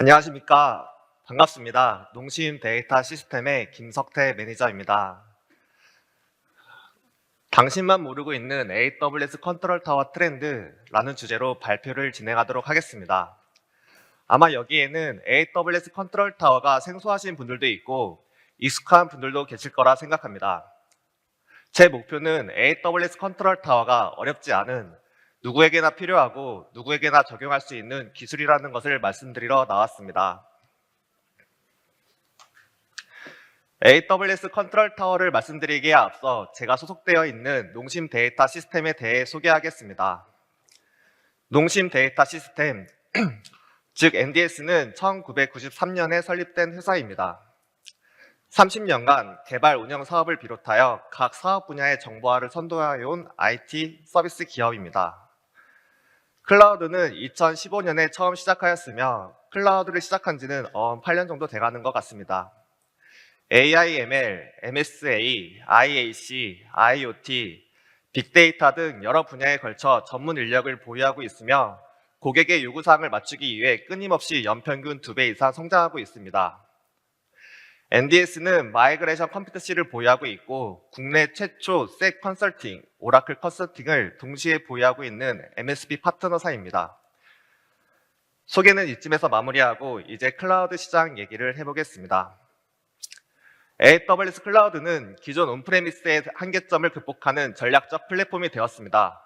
안녕하십니까. 반갑습니다. 농심 데이터 시스템의 김석태 매니저입니다. 당신만 모르고 있는 AWS 컨트롤 타워 트렌드라는 주제로 발표를 진행하도록 하겠습니다. 아마 여기에는 AWS 컨트롤 타워가 생소하신 분들도 있고 익숙한 분들도 계실 거라 생각합니다. 제 목표는 AWS 컨트롤 타워가 어렵지 않은 누구에게나 필요하고 누구에게나 적용할 수 있는 기술이라는 것을 말씀드리러 나왔습니다. AWS 컨트롤 타워를 말씀드리기에 앞서 제가 소속되어 있는 농심 데이터 시스템에 대해 소개하겠습니다. 농심 데이터 시스템, 즉 NDS는 1993년에 설립된 회사입니다. 30년간 개발 운영 사업을 비롯하여 각 사업 분야의 정보화를 선도해온 IT 서비스 기업입니다. 클라우드는 2015년에 처음 시작하였으며 클라우드를 시작한 지는 어 8년 정도 돼가는 것 같습니다. AI, ML, MSA, IAC, IoT, 빅데이터 등 여러 분야에 걸쳐 전문 인력을 보유하고 있으며 고객의 요구사항을 맞추기 위해 끊임없이 연평균 2배 이상 성장하고 있습니다. NDS는 마이그레이션 컴퓨터실을 보유하고 있고 국내 최초 색 컨설팅, 오라클 컨설팅을 동시에 보유하고 있는 MSP 파트너사입니다. 소개는 이쯤에서 마무리하고 이제 클라우드 시장 얘기를 해보겠습니다. AWS 클라우드는 기존 온프레미스의 한계점을 극복하는 전략적 플랫폼이 되었습니다.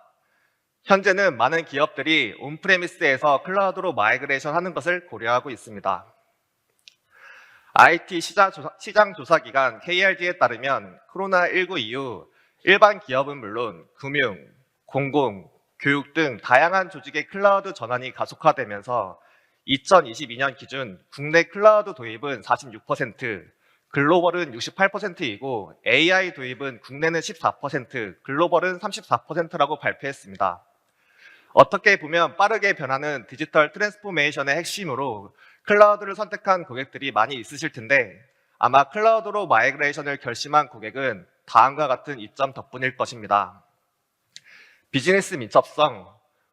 현재는 많은 기업들이 온프레미스에서 클라우드로 마이그레이션 하는 것을 고려하고 있습니다. IT 시장 조사, 시장 조사 기관 KRD에 따르면 코로나19 이후 일반 기업은 물론 금융, 공공, 교육 등 다양한 조직의 클라우드 전환이 가속화되면서 2022년 기준 국내 클라우드 도입은 46%, 글로벌은 68%이고 AI 도입은 국내는 14%, 글로벌은 34%라고 발표했습니다. 어떻게 보면 빠르게 변하는 디지털 트랜스포메이션의 핵심으로 클라우드를 선택한 고객들이 많이 있으실 텐데 아마 클라우드로 마이그레이션을 결심한 고객은 다음과 같은 이점 덕분일 것입니다. 비즈니스 민첩성,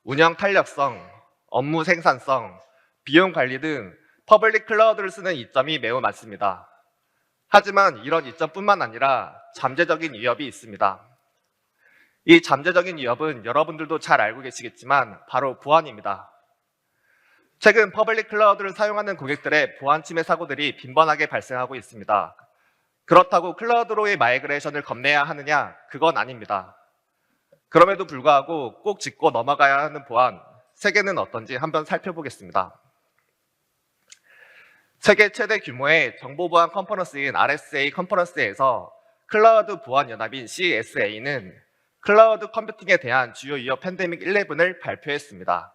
운영 탄력성, 업무 생산성, 비용 관리 등 퍼블릭 클라우드를 쓰는 이점이 매우 많습니다. 하지만 이런 이점뿐만 아니라 잠재적인 위협이 있습니다. 이 잠재적인 위협은 여러분들도 잘 알고 계시겠지만 바로 보안입니다. 최근 퍼블릭 클라우드를 사용하는 고객들의 보안 침해 사고들이 빈번하게 발생하고 있습니다. 그렇다고 클라우드로의 마이그레이션을 겁내야 하느냐? 그건 아닙니다. 그럼에도 불구하고 꼭 짚고 넘어가야 하는 보안, 세계는 어떤지 한번 살펴보겠습니다. 세계 최대 규모의 정보보안 컨퍼런스인 RSA 컨퍼런스에서 클라우드 보안 연합인 CSA는 클라우드 컴퓨팅에 대한 주요 위협 팬데믹 11을 발표했습니다.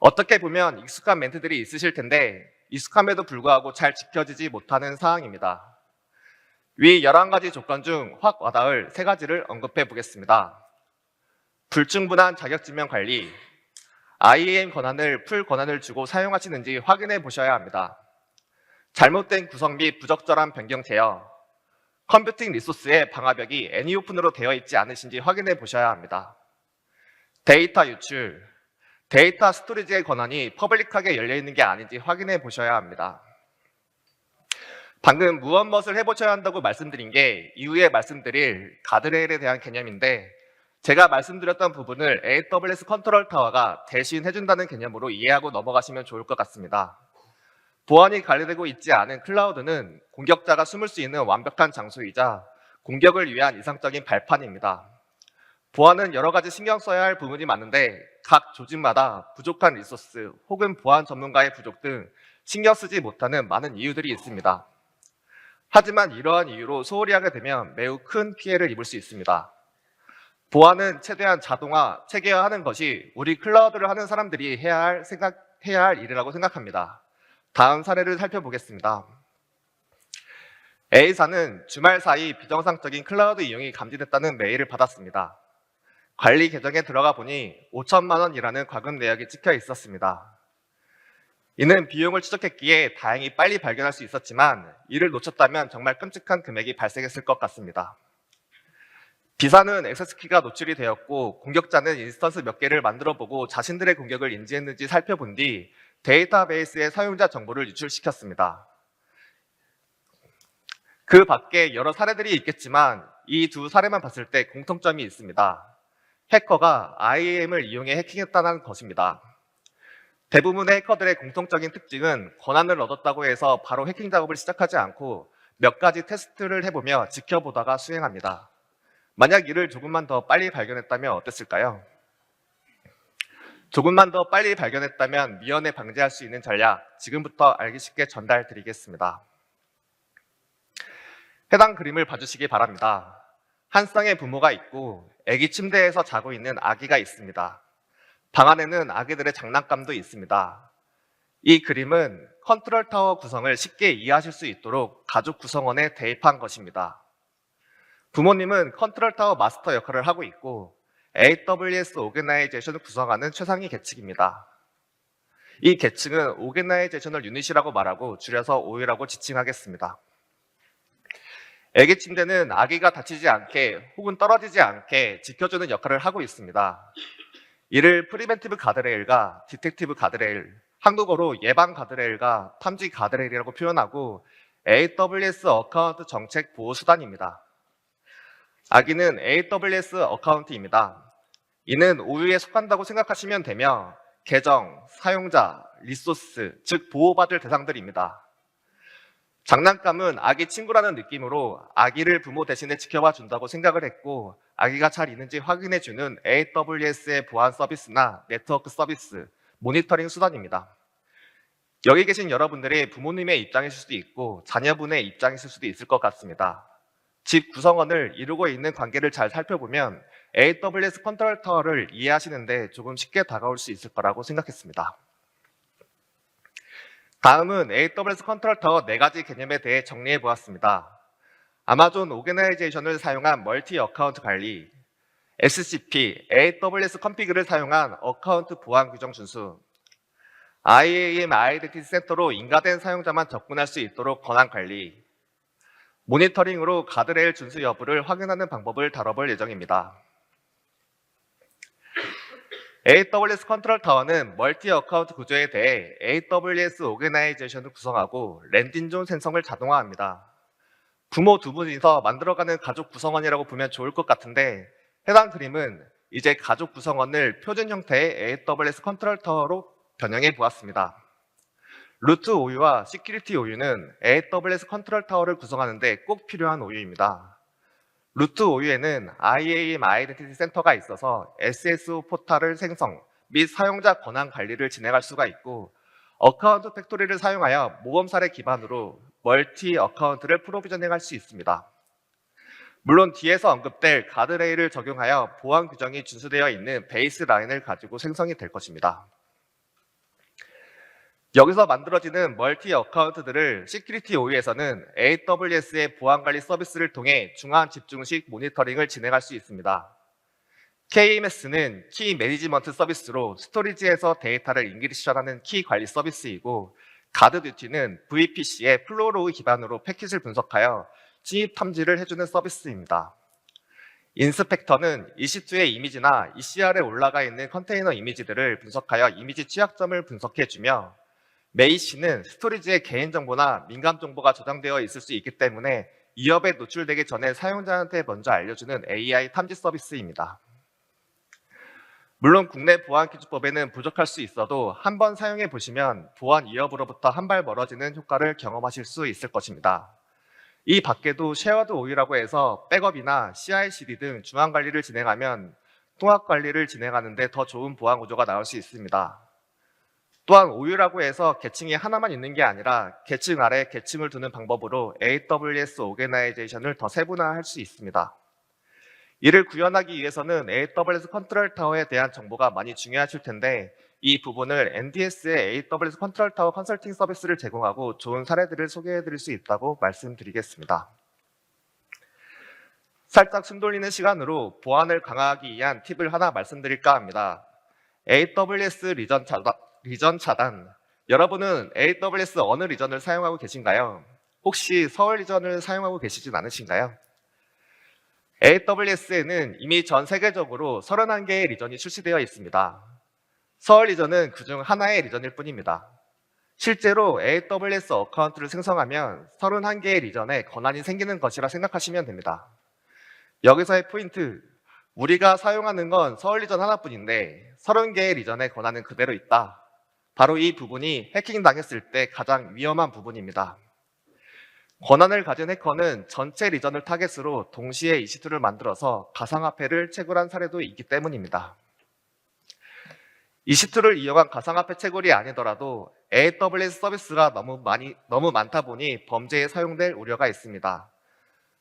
어떻게 보면 익숙한 멘트들이 있으실 텐데 익숙함에도 불구하고 잘 지켜지지 못하는 사항입니다. 위 11가지 조건 중 확 와닿을 세 가지를 언급해 보겠습니다. 불충분한 자격증명 관리, IAM 권한을 풀 권한을 주고 사용하시는지 확인해 보셔야 합니다. 잘못된 구성 및 부적절한 변경 제어, 컴퓨팅 리소스의 방화벽이 애니오픈으로 되어 있지 않으신지 확인해 보셔야 합니다. 데이터 유출, 데이터 스토리지의 권한이 퍼블릭하게 열려 있는 게 아닌지 확인해 보셔야 합니다. 방금 무엇 무엇을 해보셔야 한다고 말씀드린 게 이후에 말씀드릴 가드레일에 대한 개념인데 제가 말씀드렸던 부분을 AWS 컨트롤 타워가 대신 해준다는 개념으로 이해하고 넘어가시면 좋을 것 같습니다. 보안이 관리되고 있지 않은 클라우드는 공격자가 숨을 수 있는 완벽한 장소이자 공격을 위한 이상적인 발판입니다. 보안은 여러 가지 신경 써야 할 부분이 많은데 각 조직마다 부족한 리소스 혹은 보안 전문가의 부족 등 신경 쓰지 못하는 많은 이유들이 있습니다. 하지만 이러한 이유로 소홀히 하게 되면 매우 큰 피해를 입을 수 있습니다. 보안은 최대한 자동화, 체계화하는 것이 우리 클라우드를 하는 사람들이 해야 할 생각, 해야 할 일이라고 생각합니다. 다음 사례를 살펴보겠습니다. A사는 주말 사이 비정상적인 클라우드 이용이 감지됐다는 메일을 받았습니다. 관리 계정에 들어가 보니 5천만 원이라는 과금 내역이 찍혀 있었습니다. 이는 비용을 추적했기에 다행히 빨리 발견할 수 있었지만 이를 놓쳤다면 정말 끔찍한 금액이 발생했을 것 같습니다. 비사는 액세스키가 노출이 되었고 공격자는 인스턴스 몇 개를 만들어 보고 자신들의 공격을 인지했는지 살펴본 뒤 데이터베이스의 사용자 정보를 유출시켰습니다. 그 밖에 여러 사례들이 있겠지만 이 두 사례만 봤을 때 공통점이 있습니다. 해커가 IAM을 이용해 해킹했다는 것입니다. 대부분의 해커들의 공통적인 특징은 권한을 얻었다고 해서 바로 해킹 작업을 시작하지 않고 몇 가지 테스트를 해보며 지켜보다가 수행합니다. 만약 이를 조금만 더 빨리 발견했다면 어땠을까요? 조금만 더 빨리 발견했다면 미연에 방지할 수 있는 전략 지금부터 알기 쉽게 전달 드리겠습니다. 해당 그림을 봐주시기 바랍니다. 한 쌍의 부모가 있고 아기 침대에서 자고 있는 아기가 있습니다. 방 안에는 아기들의 장난감도 있습니다. 이 그림은 컨트롤 타워 구성을 쉽게 이해하실 수 있도록 가족 구성원에 대입한 것입니다. 부모님은 컨트롤 타워 마스터 역할을 하고 있고 AWS 오게나이제이션을 구성하는 최상위 계층입니다. 이 계층은 오게나이제이셔널 유닛이라고 말하고 줄여서 OU라고 지칭하겠습니다. 애기 침대는 아기가 다치지 않게 혹은 떨어지지 않게 지켜주는 역할을 하고 있습니다. 이를 프리벤티브 가드레일과 디텍티브 가드레일, 한국어로 예방 가드레일과 탐지 가드레일이라고 표현하고 AWS 어카운트 정책 보호 수단입니다. 아기는 AWS 어카운트입니다. 이는 OU에 속한다고 생각하시면 되며 계정, 사용자, 리소스, 즉 보호받을 대상들입니다. 장난감은 아기 친구라는 느낌으로 아기를 부모 대신에 지켜봐 준다고 생각을 했고 아기가 잘 있는지 확인해 주는 AWS의 보안 서비스나 네트워크 서비스, 모니터링 수단입니다. 여기 계신 여러분들이 부모님의 입장이실 수도 있고 자녀분의 입장이실 수도 있을 것 같습니다. 집 구성원을 이루고 있는 관계를 잘 살펴보면 AWS 컨트롤 타워를 이해하시는데 조금 쉽게 다가올 수 있을 거라고 생각했습니다. 다음은 AWS 컨트롤 타워 네 가지 개념에 대해 정리해 보았습니다. 아마존 오게나이제이션을 사용한 멀티 어카운트 관리, SCP, AWS 컨피그를 사용한 어카운트 보안 규정 준수, IAM 아이덴티티 센터로 인가된 사용자만 접근할 수 있도록 권한 관리, 모니터링으로 가드레일 준수 여부를 확인하는 방법을 다뤄볼 예정입니다. AWS 컨트롤 타워는 멀티 어카운트 구조에 대해 AWS 오게나이제이션을 구성하고 랜딩존 생성을 자동화합니다. 부모 두 분이서 만들어가는 가족 구성원이라고 보면 좋을 것 같은데 해당 그림은 이제 가족 구성원을 표준 형태의 AWS 컨트롤 타워로 변형해 보았습니다. 루트 OU와 시큐리티 OU는 AWS 컨트롤 타워를 구성하는데 꼭 필요한 OU입니다. 루트 OU에는 IAM 아이덴티티 센터가 있어서 SSO 포탈을 생성 및 사용자 권한 관리를 진행할 수가 있고 어카운트 팩토리를 사용하여 모범 사례 기반으로 멀티 어카운트를 프로비저닝할 수 있습니다. 물론 뒤에서 언급될 가드레일을 적용하여 보안 규정이 준수되어 있는 베이스 라인을 가지고 생성이 될 것입니다. 여기서 만들어지는 멀티 어카운트들을 시큐리티 OE에서는 AWS의 보안 관리 서비스를 통해 중앙 집중식 모니터링을 진행할 수 있습니다. KMS는 키 매니지먼트 서비스로 스토리지에서 데이터를 인기리션하는 키 관리 서비스이고 가드 듀티는 VPC의 플로로우 기반으로 패킷을 분석하여 진입 탐지를 해주는 서비스입니다. 인스펙터는 EC2의 이미지나 ECR에 올라가 있는 컨테이너 이미지들을 분석하여 이미지 취약점을 분석해주며 메이시는 스토리지의 개인정보나 민감정보가 저장되어 있을 수 있기 때문에 위협에 노출되기 전에 사용자한테 먼저 알려주는 AI 탐지 서비스입니다. 물론 국내 보안기준법에는 부족할 수 있어도 한번 사용해 보시면 보안 위협으로부터 한 발 멀어지는 효과를 경험하실 수 있을 것입니다. 이 밖에도 쉐어드 오이라고 해서 백업이나 CI/CD 등 중앙 관리를 진행하면 통합 관리를 진행하는데 더 좋은 보안 구조가 나올 수 있습니다. 또한 오유라고 해서 계층이 하나만 있는 게 아니라 계층 아래 계층을 두는 방법으로 AWS 오게나이제이션을 더 세분화할 수 있습니다. 이를 구현하기 위해서는 AWS 컨트롤 타워에 대한 정보가 많이 중요하실 텐데 이 부분을 NDS의 AWS 컨트롤 타워 컨설팅 서비스를 제공하고 좋은 사례들을 소개해 드릴 수 있다고 말씀드리겠습니다. 살짝 숨 돌리는 시간으로 보안을 강화하기 위한 팁을 하나 말씀드릴까 합니다. AWS 리전 리전 차단. 여러분은 AWS 어느 리전을 사용하고 계신가요? 혹시 서울 리전을 사용하고 계시진 않으신가요? AWS에는 이미 전 세계적으로 31개의 리전이 출시되어 있습니다. 서울 리전은 그중 하나의 리전일 뿐입니다. 실제로 AWS 어카운트를 생성하면 31개의 리전에 권한이 생기는 것이라 생각하시면 됩니다. 여기서의 포인트, 우리가 사용하는 건 서울 리전 하나뿐인데 30개의 리전에 권한은 그대로 있다. 바로 이 부분이 해킹 당했을 때 가장 위험한 부분입니다. 권한을 가진 해커는 전체 리전을 타겟으로 동시에 EC2를 만들어서 가상화폐를 채굴한 사례도 있기 때문입니다. EC2를 이용한 가상화폐 채굴이 아니더라도 AWS 서비스가 너무 많이 너무 많다 보니 범죄에 사용될 우려가 있습니다.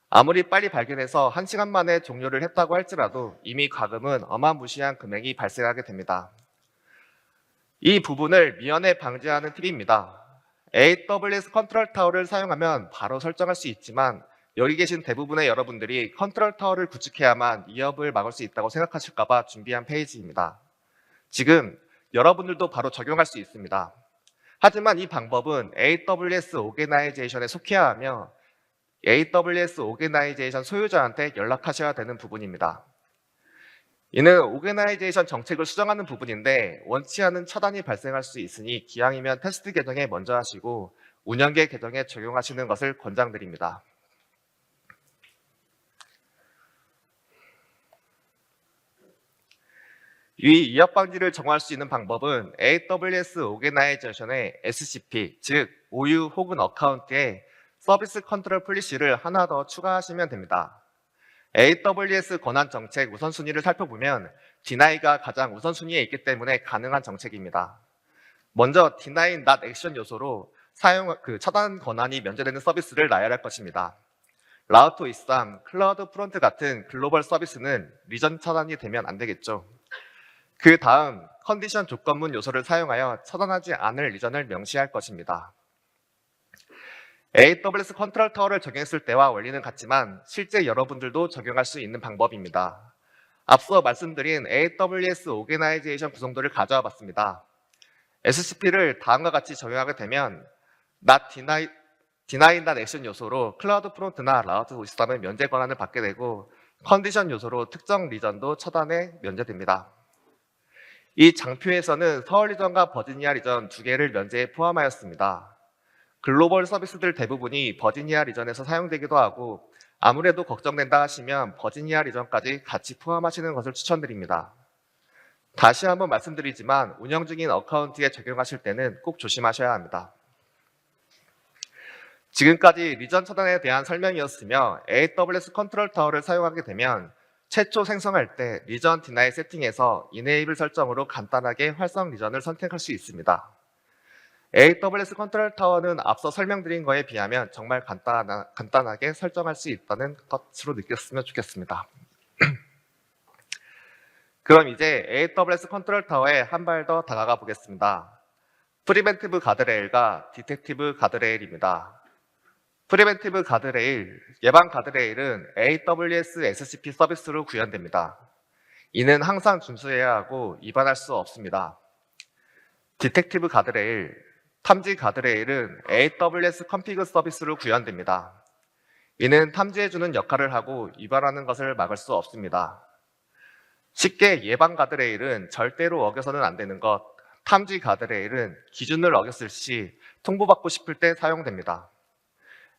아무리 빨리 발견해서 1시간 만에 종료를 했다고 할지라도 이미 과금은 어마무시한 금액이 발생하게 됩니다. 이 부분을 미연에 방지하는 팁입니다. AWS 컨트롤 타워를 사용하면 바로 설정할 수 있지만 여기 계신 대부분의 여러분들이 컨트롤 타워를 구축해야만 위협을 막을 수 있다고 생각하실까봐 준비한 페이지입니다. 지금 여러분들도 바로 적용할 수 있습니다. 하지만 이 방법은 AWS 오게나이제이션에 속해야 하며 AWS 오게나이제이션 소유자한테 연락하셔야 되는 부분입니다. 이는 오게나이제이션 정책을 수정하는 부분인데 원치 않은 차단이 발생할 수 있으니 기왕이면 테스트 계정에 먼저 하시고 운영계 계정에 적용하시는 것을 권장드립니다. 이 위협 방지를 정할 수 있는 방법은 AWS 오게나이제이션의 SCP, 즉 OU 혹은 어카운트에 서비스 컨트롤 폴리시를 하나 더 추가하시면 됩니다. AWS 권한 정책 우선순위를 살펴보면 디나이가 가장 우선순위에 있기 때문에 가능한 정책입니다. 먼저 디나이 not 액션 요소로 사용 그 차단 권한이 면제되는 서비스를 나열할 것입니다. 라우토 23, 클라우드 프론트 같은 글로벌 서비스는 리전 차단이 되면 안 되겠죠. 그 다음 컨디션 조건문 요소를 사용하여 차단하지 않을 리전을 명시할 것입니다. AWS 컨트롤 타워를 적용했을 때와 원리는 같지만 실제 여러분들도 적용할 수 있는 방법입니다. 앞서 말씀드린 AWS 오게나이제이션 구성도를 가져와 봤습니다. SCP를 다음과 같이 적용하게 되면 not deny, deny that action 요소로 클라우드 프론트나 라우트 53의 면제 권한을 받게 되고 컨디션 요소로 특정 리전도 차단에 면제됩니다. 이 장표에서는 서울 리전과 버지니아 리전 두 개를 면제에 포함하였습니다. 글로벌 서비스들 대부분이 버지니아 리전에서 사용되기도 하고 아무래도 걱정된다 하시면 버지니아 리전까지 같이 포함하시는 것을 추천드립니다. 다시 한번 말씀드리지만 운영 중인 어카운트에 적용하실 때는 꼭 조심하셔야 합니다. 지금까지 리전 차단에 대한 설명이었으며 AWS 컨트롤 타워를 사용하게 되면 최초 생성할 때 리전 디나이 세팅에서 이네이블 설정으로 간단하게 활성 리전을 선택할 수 있습니다. AWS 컨트롤 타워는 앞서 설명드린 거에 비하면 정말 간단하, 간단하게 설정할 수 있다는 것으로 느꼈으면 좋겠습니다. 그럼 이제 AWS 컨트롤 타워에 한 발 더 다가가 보겠습니다. 프리벤티브 가드레일과 디텍티브 가드레일입니다. 프리벤티브 가드레일, 예방 가드레일은 AWS SCP 서비스로 구현됩니다. 이는 항상 준수해야 하고 위반할 수 없습니다. 디텍티브 가드레일, 탐지 가드레일은 AWS 컨피그 서비스로 구현됩니다. 이는 탐지해주는 역할을 하고 위반하는 것을 막을 수 없습니다. 쉽게 예방 가드레일은 절대로 어겨서는 안 되는 것, 탐지 가드레일은 기준을 어겼을 시 통보받고 싶을 때 사용됩니다.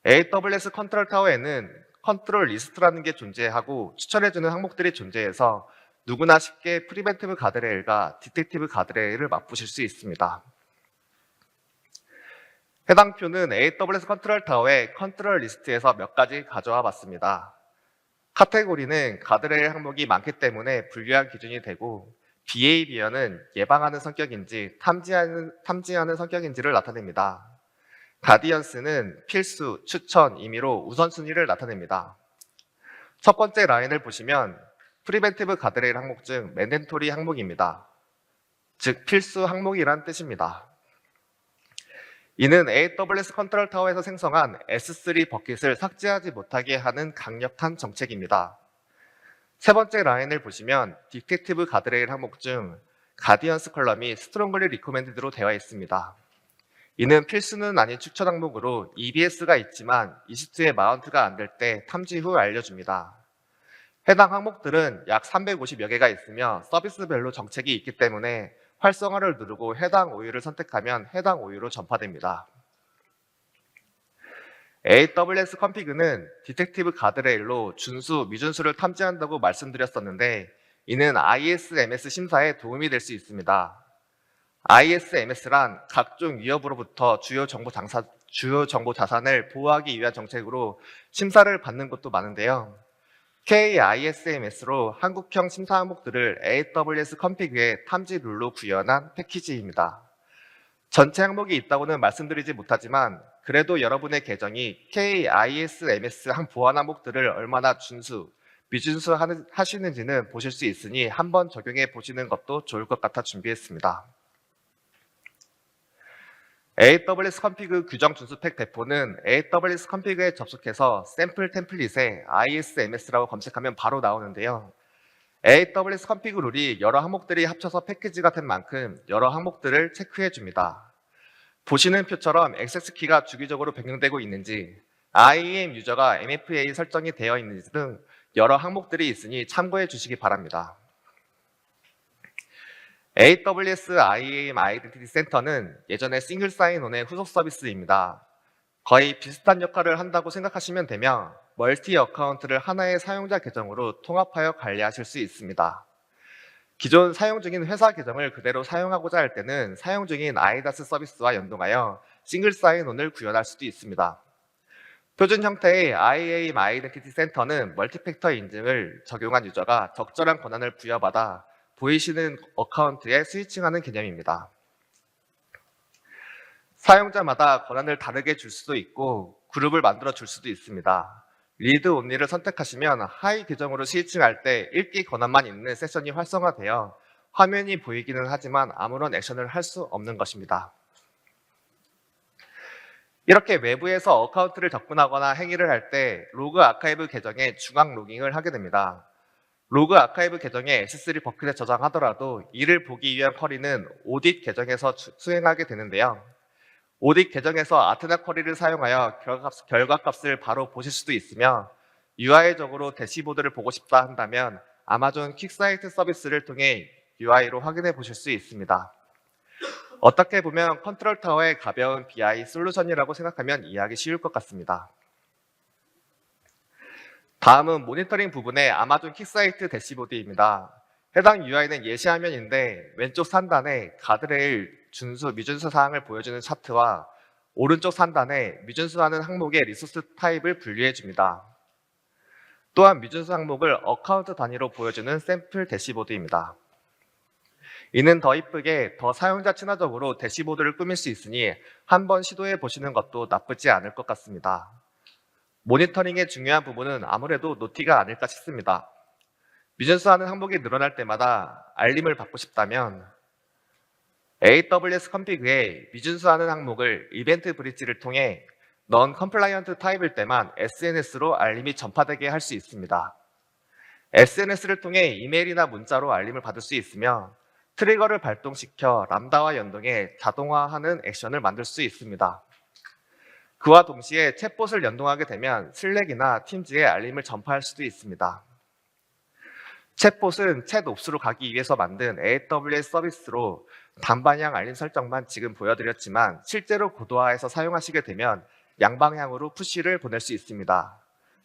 AWS 컨트롤 타워에는 컨트롤 리스트라는 게 존재하고 추천해주는 항목들이 존재해서 누구나 쉽게 프리벤티브 가드레일과 디텍티브 가드레일을 맛보실 수 있습니다. 해당 표는 AWS 컨트롤 타워의 컨트롤 리스트에서 몇 가지 가져와 봤습니다. 카테고리는 가드레일 항목이 많기 때문에 분류한 기준이 되고 behavior는 예방하는 성격인지 탐지하는, 탐지하는 성격인지를 나타냅니다. 가디언스는 필수, 추천, 임의로 우선순위를 나타냅니다. 첫 번째 라인을 보시면 프리벤티브 가드레일 항목 중 맨덴토리 항목입니다. 즉 필수 항목이란 뜻입니다. 이는 AWS 컨트롤 타워에서 생성한 S3 버킷을 삭제하지 못하게 하는 강력한 정책입니다. 세 번째 라인을 보시면 디텍티브 가드레일 항목 중 가디언스 컬럼이 스트롱글리 리코멘드로 되어 있습니다. 이는 필수는 아닌 추천 항목으로 EBS가 있지만 EC2의 마운트가 안 될 때 탐지 후 알려줍니다. 해당 항목들은 약 350여 개가 있으며 서비스별로 정책이 있기 때문에 활성화를 누르고 해당 오유를 선택하면 해당 오유로 전파됩니다. AWS 컴피그는 디텍티브 가드레일로 준수, 미준수를 탐지한다고 말씀드렸었는데 이는 ISMS 심사에 도움이 될 수 있습니다. ISMS란 각종 위협으로부터 주요 정보 장사, 주요 정보 자산을 보호하기 위한 정책으로 심사를 받는 것도 많은데요. KISMS로 한국형 심사 항목들을 AWS 컴피그의 탐지 룰로 구현한 패키지입니다. 전체 항목이 있다고는 말씀드리지 못하지만 그래도 여러분의 계정이 KISMS 항 보안 항목들을 얼마나 준수, 미준수 하시는지는 보실 수 있으니 한번 적용해 보시는 것도 좋을 것 같아 준비했습니다. AWS 컴피그 규정 준수팩 대포는 AWS 컴피그에 접속해서 샘플 템플릿에 ISMS라고 검색하면 바로 나오는데요. AWS 컴피그 룰이 여러 항목들이 합쳐서 패키지가 된 만큼 여러 항목들을 체크해 줍니다. 보시는 표처럼 액세스 키가 주기적으로 변경되고 있는지, IAM 유저가 MFA 설정이 되어 있는지 등 여러 항목들이 있으니 참고해 주시기 바랍니다. AWS IAM 아이덴티티 센터는 예전에 싱글 사인온의 후속 서비스입니다. 거의 비슷한 역할을 한다고 생각하시면 되며 멀티 어카운트를 하나의 사용자 계정으로 통합하여 관리하실 수 있습니다. 기존 사용 중인 회사 계정을 그대로 사용하고자 할 때는 사용 중인 아이다스 서비스와 연동하여 싱글 사인온을 구현할 수도 있습니다. 표준 형태의 IAM 아이덴티티 센터는 멀티팩터 인증을 적용한 유저가 적절한 권한을 부여받아 보이시는 어카운트에 스위칭하는 개념입니다. 사용자마다 권한을 다르게 줄 수도 있고 그룹을 만들어 줄 수도 있습니다. 리드 온리를 선택하시면 하이 계정으로 스위칭할 때 읽기 권한만 있는 세션이 활성화되어 화면이 보이기는 하지만 아무런 액션을 할 수 없는 것입니다. 이렇게 외부에서 어카운트를 접근하거나 행위를 할 때 로그 아카이브 계정에 중앙 로깅을 하게 됩니다. 로그 아카이브 계정에 S3 버킷에 저장하더라도 이를 보기 위한 쿼리는 오딧 계정에서 주- 수행하게 되는데요. 오딧 계정에서 아테나 쿼리를 사용하여 결과값, 결과값 을 바로 보실 수도 있으며 UI적으로 대시보드를 보고 싶다 한다면 아마존 퀵사이트 서비스를 통해 UI로 확인해 보실 수 있습니다. 어떻게 보면 컨트롤 타워의 가벼운 BI 솔루션이라고 생각하면 이해하기 쉬울 것 같습니다. 다음은 모니터링 부분의 아마존 킥사이트 대시보드입니다. 해당 UI는 예시 화면인데 왼쪽 상단에 가드레일 준수, 미준수 사항을 보여주는 차트와 오른쪽 상단에 미준수하는 항목의 리소스 타입을 분류해 줍니다. 또한 미준수 항목을 어카운트 단위로 보여주는 샘플 대시보드입니다. 이는 더 이쁘게 더 사용자 친화적으로 대시보드를 꾸밀 수 있으니 한번 시도해 보시는 것도 나쁘지 않을 것 같습니다. 모니터링의 중요한 부분은 아무래도 노티가 아닐까 싶습니다. 미전수하는 항목이 늘어날 때마다 알림을 받고 싶다면 AWS 컴피그에 미준수하는 항목을 이벤트 브릿지를 통해 넌 컴플라이언트 타입일 때만 SNS로 알림이 전파되게 할 수 있습니다. SNS를 통해 이메일이나 문자로 알림을 받을 수 있으며 트리거를 발동시켜 람다와 연동해 자동화하는 액션을 만들 수 있습니다. 그와 동시에 챗봇을 연동하게 되면 슬랙이나 팀즈에 알림을 전파할 수도 있습니다. 챗봇은 챗옵스로 가기 위해서 만든 AWS 서비스로 단방향 알림 설정만 지금 보여드렸지만 실제로 고도화해서 사용하시게 되면 양방향으로 푸시를 보낼 수 있습니다.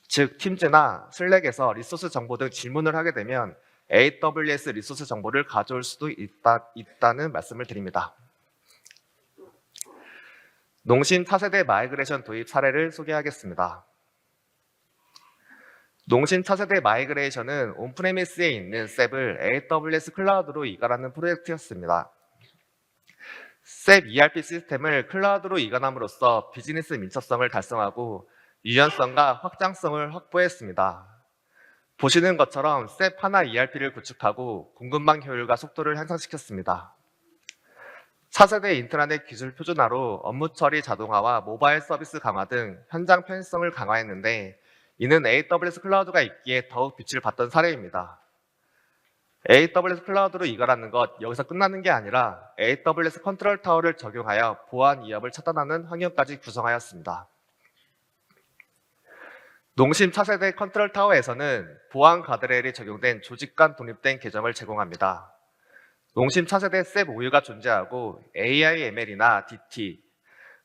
즉 팀즈나 슬랙에서 리소스 정보 등 질문을 하게 되면 AWS 리소스 정보를 가져올 수도 있다, 있다는 말씀을 드립니다. 농신 차세대 마이그레이션 도입 사례를 소개하겠습니다. 농신 차세대 마이그레이션은 온프레미스에 있는 셉을 AWS 클라우드로 이관하는 프로젝트였습니다. 셉 ERP 시스템을 클라우드로 이관함으로써 비즈니스 민첩성을 달성하고 유연성과 확장성을 확보했습니다. 보시는 것처럼 셉 하나 ERP를 구축하고 공급망 효율과 속도를 향상시켰습니다. 차세대 인트라넷 기술 표준화로 업무 처리 자동화와 모바일 서비스 강화 등 현장 편의성을 강화했는데 이는 AWS 클라우드가 있기에 더욱 빛을 봤던 사례입니다. AWS 클라우드로 이관하는 것 여기서 끝나는 게 아니라 AWS 컨트롤 타워를 적용하여 보안 위협을 차단하는 환경까지 구성하였습니다. 농심 차세대 컨트롤 타워에서는 보안 가드레일이 적용된 조직 간 독립된 계정을 제공합니다. 농심 차세대 셉 오유가 존재하고 AIML이나 DT,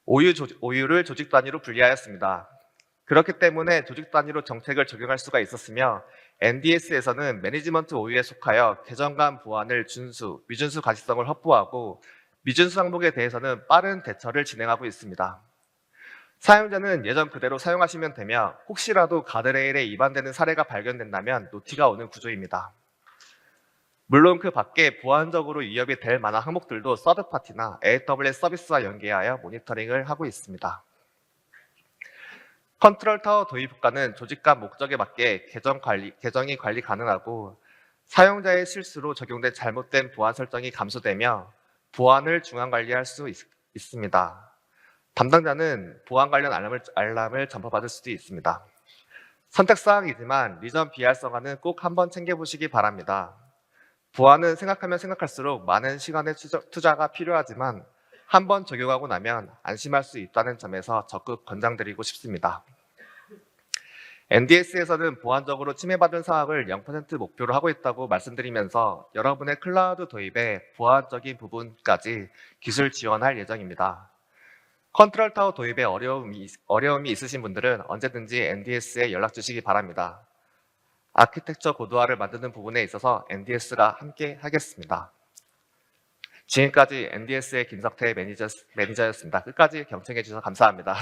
오유 조, 오유를 조직 단위로 분리하였습니다. 그렇기 때문에 조직 단위로 정책을 적용할 수가 있었으며 NDS에서는 매니지먼트 오유에 속하여 개정관 보완을 준수, 미준수 가시성을 확보하고 미준수 항목에 대해서는 빠른 대처를 진행하고 있습니다. 사용자는 예전 그대로 사용하시면 되며 혹시라도 가드레일에 위반되는 사례가 발견된다면 노티가 오는 구조입니다. 물론 그 밖에 보안적으로 위협이 될 만한 항목들도 서드파티나 AWS 서비스와 연계하여 모니터링을 하고 있습니다. 컨트롤 타워 도입 효과는 조직 간 목적에 맞게 계정 관리, 계정이 관리 가능하고 사용자의 실수로 적용된 잘못된 보안 설정이 감소되며 보안을 중앙 관리할 수 있, 있습니다. 담당자는 보안 관련 알람을, 알람을 전파받을 수도 있습니다. 선택사항이지만 리전 비활성화는 꼭 한번 챙겨보시기 바랍니다. 보안은 생각하면 생각할수록 많은 시간의 투자- 투자가 필요하지만 한번 적용하고 나면 안심할 수 있다는 점에서 적극 권장드리고 싶습니다. NDS에서는 보안적으로 침해받은 사항을 0% 목표로 하고 있다고 말씀드리면서 여러분의 클라우드 도입에 보안적인 부분까지 기술 지원할 예정입니다. 컨트롤 타워 도입에 어려움이, 어려움이 있으신 분들은 언제든지 NDS에 연락 주시기 바랍니다. 아키텍처 고도화를 만드는 부분에 있어서 NDS가 함께 하겠습니다. 지금까지 NDS의 김석태 매니저, 매니저였습니다. 끝까지 경청해 주셔서 감사합니다.